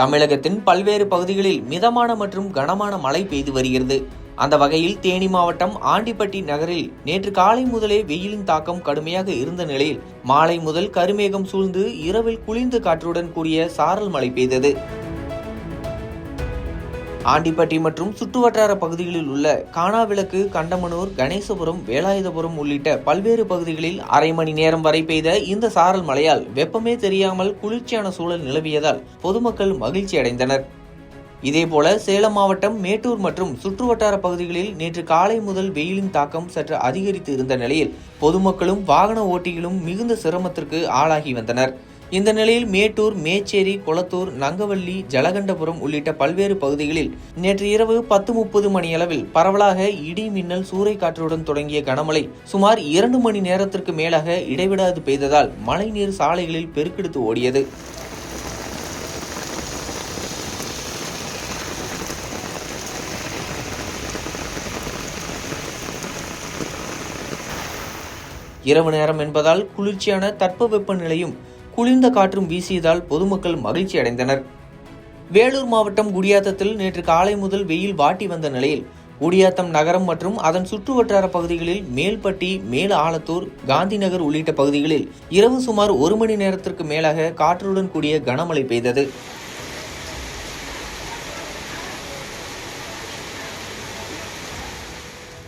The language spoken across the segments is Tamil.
தமிழகத்தின் பல்வேறு பகுதிகளில் மிதமான மற்றும் கனமான மழை பெய்து வருகிறது. அந்த வகையில் தேனி மாவட்டம் ஆண்டிப்பட்டி நகரில் நேற்று காலை முதலே வெயிலின் தாக்கம் கடுமையாக இருந்த நிலையில் மாலை முதல் கருமேகம் சூழ்ந்து இரவில் குளிர்ந்த காற்றுடன் கூடிய சாரல் மழை பெய்தது. ஆண்டிப்பட்டி மற்றும் சுற்றுவட்டார பகுதிகளில் உள்ள காணாவிளக்கு கண்டமனூர் கணேசபுரம் வேலாயுதபுரம் உள்ளிட்ட பல்வேறு பகுதிகளில் அரை மணி நேரம் வரை பெய்த இந்த சாரல் மழையால் வெப்பமே தெரியாமல் குளிர்ச்சியான சூழல் நிலவியதால் பொதுமக்கள் மகிழ்ச்சி அடைந்தனர். இதேபோல சேலம் மாவட்டம் மேட்டூர் மற்றும் சுற்றுவட்டார பகுதிகளில் நேற்று காலை முதல் வெயிலின் தாக்கம் சற்று அதிகரித்து இருந்த நிலையில் பொதுமக்களும் வாகன ஓட்டிகளும் மிகுந்த சிரமத்திற்கு ஆளாகி வந்தனர். இந்த நிலையில் மேட்டூர் மேச்சேரி குளத்தூர் நங்கவள்ளி ஜலகண்டபுரம் உள்ளிட்ட பல்வேறு பகுதிகளில் நேற்று இரவு பத்து முப்பது மணியளவில் பரவலாக இடி மின்னல் சூறை காற்றுடன் தொடங்கிய கனமழை சுமார் இரண்டு மணி நேரத்திற்கு மேலாக இடைவிடாது பெய்ததால் மழைநீர் சாலைகளில் பெருக்கெடுத்து ஓடியது. இரவு நேரம் என்பதால் குளிர்ச்சியான தட்பவெப்ப நிலையும் குளிர்ந்த காற்றும் வீசியதால் பொதுமக்கள் மகிழ்ச்சி அடைந்தனர். வேலூர் மாவட்டம் குடியாத்தத்தில் நேற்று காலை முதல் வெயில் வாட்டி வந்த நிலையில் குடியாத்தம் நகரம் மற்றும் அதன் சுற்றுவட்டார பகுதிகளில் மேல்பட்டி மேல் ஆலத்தூர் காந்திநகர் உள்ளிட்ட பகுதிகளில் இரவு சுமார் ஒரு மணி நேரத்திற்கு மேலாக காற்றுடன் கூடிய கனமழை பெய்தது.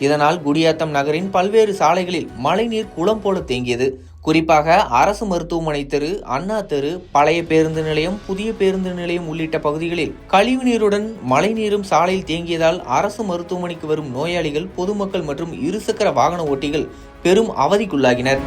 இதனால் குடியாத்தம் நகரின் பல்வேறு சாலைகளில் மழைநீர் குளம் போல தேங்கியது. குறிப்பாக அரசு மருத்துவமனை தெரு அண்ணா தெரு பழைய பேருந்து நிலையம் புதிய பேருந்து நிலையம் உள்ளிட்ட பகுதிகளில் கழிவு நீருடன் மழைநீரும் சாலையில் தேங்கியதால் அரசு மருத்துவமனைக்கு வரும் நோயாளிகள் பொதுமக்கள் மற்றும் இருசக்கர வாகன ஓட்டிகள் பெரும் அவதிக்குள்ளாகினர்.